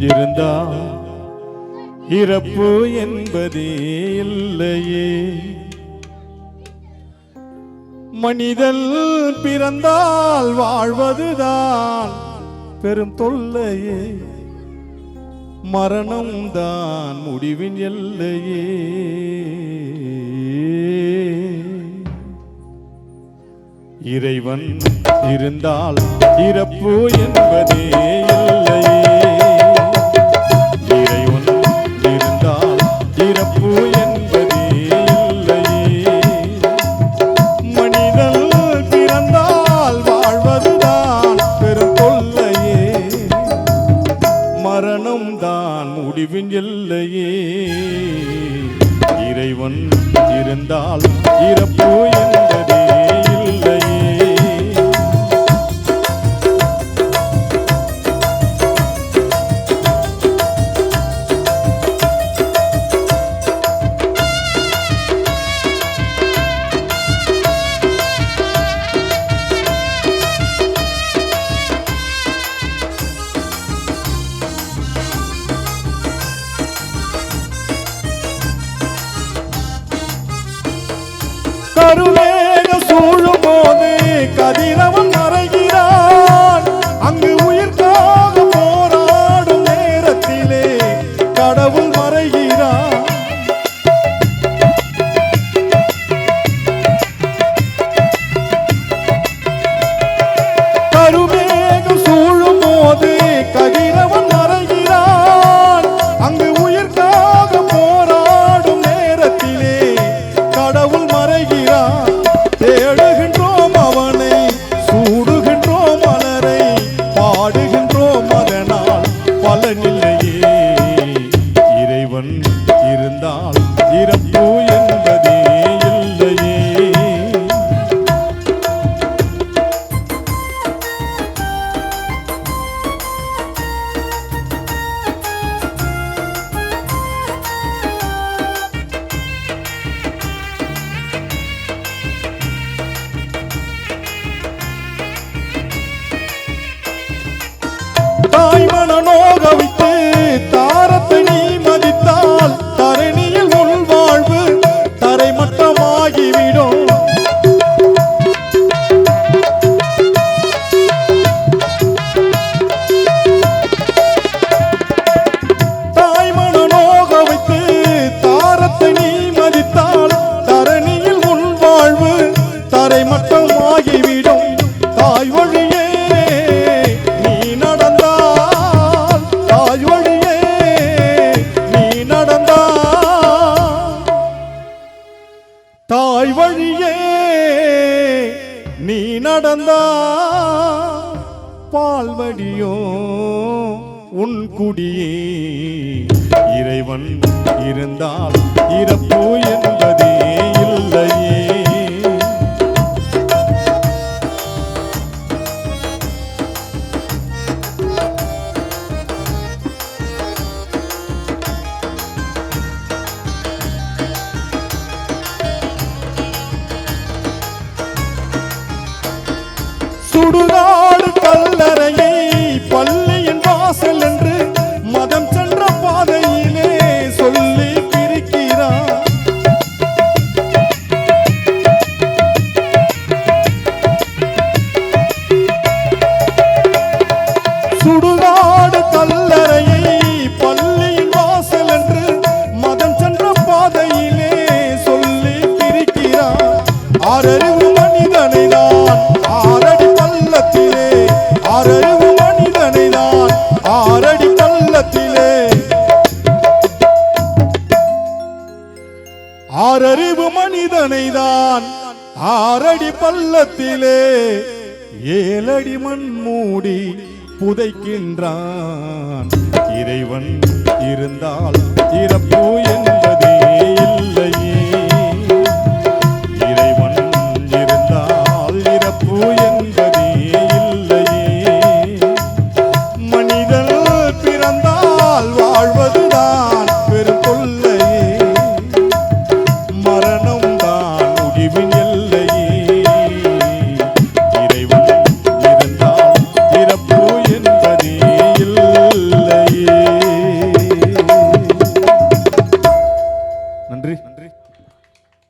இருந்தா இறப்பு என்பதே இல்லையே. மனிதன் பிறந்தால் வாழ்வதுதான் பெரும் தொல்லையே. மரணம் தான் முடிவின் எல்லையே. இறைவன் இருந்தால் இறப்பு என்பதே இறைவன் இருந்தால் இறப்பு என்பது கருவேக சூழும் போது கதிரவன் தாய் மனநோக வைத்து தாரத்தை நீ மதித்தால் தரணியில் உள் வாழ்வு தரைமட்டமாகிவிடும் தாய் மனநோக வைத்து தாரத்தை நீ மதித்தால் தரணியில் உள் வாழ்வு தரைமட்டமாகிவிடும் தாய் வழியே பால்வடியோ உன் குடியே இறைவன் இருந்தால் இறப்பு என்பதே இல்லையே. சுடுதா ஆறறிவு மனிதனை தான் ஆறடி பள்ளத்திலே ஏழடி மண் மூடி புதைக்கின்றான். இறைவன் இருந்தால் இறப்பு என்பதே